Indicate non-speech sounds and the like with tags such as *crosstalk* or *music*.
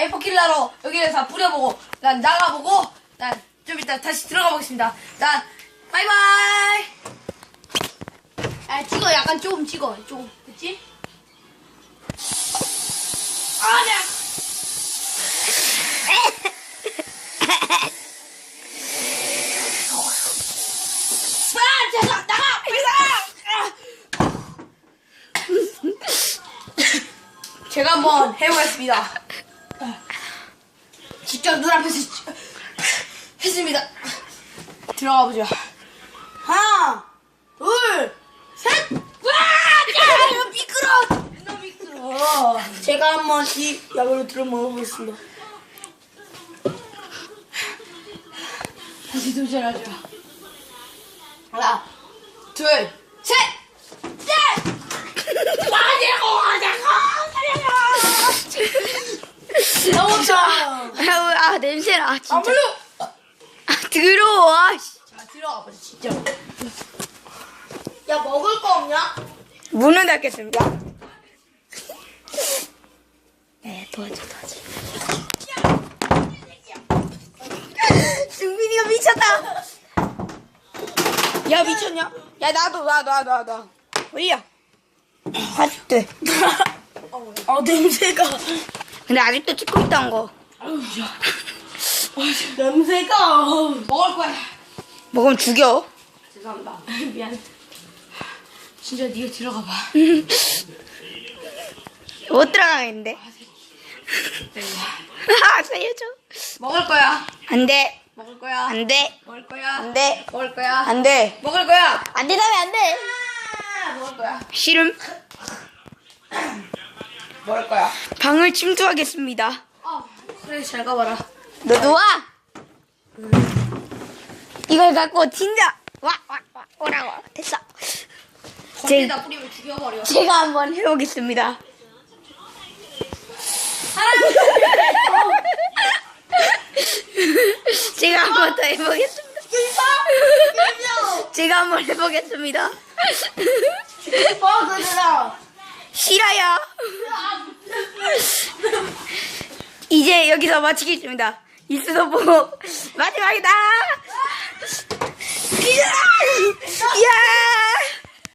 에이포킬러로 여기를 다 뿌려보고 난 나가보고 난 좀 이따 다시 들어가 보겠습니다. 난 바이바이. 아 찍어 약간 조금 찍어 조금 그치? 아 네. 빨리 나가! 아. 제가 한번 해보겠습니다. 직접 눈앞에서 지- 했습니다. 들어가 보죠. 하나, 둘, 셋! 와! 야, 이거 미끄러! 너무 미끄러. 제가 한번 이 약으로 들어 먹어보겠습니다. 다시 도전하죠. 하나, 둘, 셋! 넷! 아니고, 아니고, 너무 좋아. 아, 아 냄새나. 아, 진짜. 아무로. 아, 더러워. 아, 씨. 자, 들어가 보자, 진짜. 야 먹을 거 없냐? 문을 닫겠습니다. 네, 도와줘, 도와줘. 승빈이가 미쳤다. 야, 미쳤냐? 야, 나도, 나, 나, 나, 나. 어디야? 아직도. 해. 아 냄새가 근데 아직도 찍고 있던 거. *laughs* 냄새가 먹을 거야. 먹으면 죽여. 죄송합니다. *laughs* 미안. 진짜 네가 들어가 봐. *laughs* 못 들어가겠는데. 아, 살려줘. 먹을 거야. 안 돼. 먹을 거야. 안 돼. 먹을 거야. 안 돼. 먹을 거야. 안 돼. 먹을 거야. 안 된다면 안 돼. 아, 먹을 거야. 싫음. 먹을 거야. 방을 침투하겠습니다. 아, 그래 잘 가봐라. 너도 와. 이걸 갖고 진짜 와, 와, 와, 오라고. 됐어. 거기다 뿌리면 죽여버려. 제가 한번 해보겠습니다. *laughs* 제가 한번 더 해보겠습니다. 제가 한번 해보겠습니다. 싫어요. 이제 여기서 마치겠습니다. 이수도 보고 마지막이다. 이야!